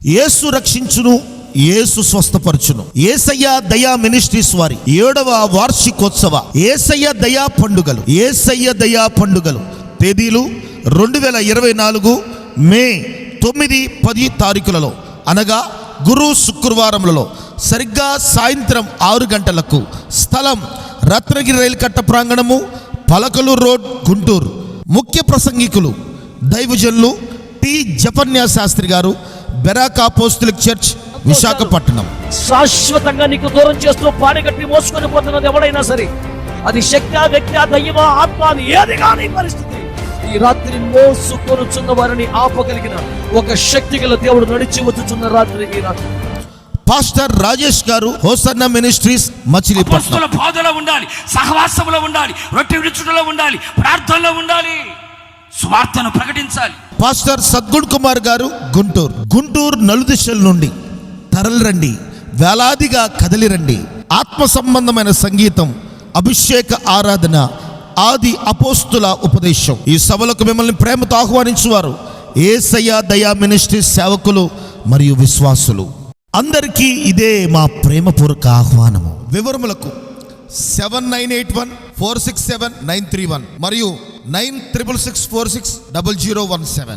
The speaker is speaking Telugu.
యేసు రక్షించును యేసు స్వస్థపరచును. ఏసయ్య దయా మినిస్ట్రీస్ వారి ఏడవ వార్షికోత్సవ ఏసయ్య దయా పండుగలు ఏసయ్య దయా పండుగలు. తేదీలు రెండు వేల ఇరవై నాలుగు మే తొమ్మిది పది తారీఖులలో అనగా గురు శుక్రవారములలో సరిగ్గా సాయంత్రం ఆరు గంటలకు స్థలం రత్నగిరి రైలు కట్ట ప్రాంగణము పలకలు రోడ్ గుంటూరు. ముఖ్య ప్రసంగికులు దైవజనులు టి. జపన్యా శాస్త్రి గారు బెరాక్ అపోస్తలిక్ చర్చ్ విశాఖపట్నం. శాశ్వతంగా నీకు దూరం చేస్తూ పాడిగట్టి మోసుకొని పోతున్నది ఎవడైనా సరే అది శక్తి వ్యక్తి దయ్యమా ఆత్మ అని ఏది కానీ పరిస్థితి. ఈ రాత్రి మోసుకొనుచున్న వారిని ఆపగలిగిన ఒక శక్తి గల దేవుడు నడిచి వచ్చుచున్న రాత్రి ఈ రాత్రి. పాస్టర్ రాజేష్ గారు హోసన్న మినిస్ట్రీస్ మచిలీపట్నం. బోధలో ఉండాలి సహవాసంలో ఉండాలి రొట్టె విడుచుటలో ఉండాలి ప్రార్థనలో ఉండాలి స్వార్థను ప్రకటించాలి. పాస్టర్ సద్గుడ్ కుమార్ గారు గుంటూరు. గుంటూరు నలుదిశల నుండి తరలిరండి. వేలాదిగా కదలిరండి. ఆత్మ సంబంధమైన సంగీతం అభిషేక ఆరాధన ఆది అపోస్తుల ఉపదేశం. ఈ సభలకు మిమ్మల్ని ప్రేమతో ఆహ్వానించువారు ఏసయ్య దయా మినిస్ట్రీ సేవకులు మరియు విశ్వాసులు. అందరికీ ఇదే మా ప్రేమపూర్వక ఆహ్వానము. వివరములకు seven nine eight one four six seven nine three one మరియు nine triple six four six double zero one seven.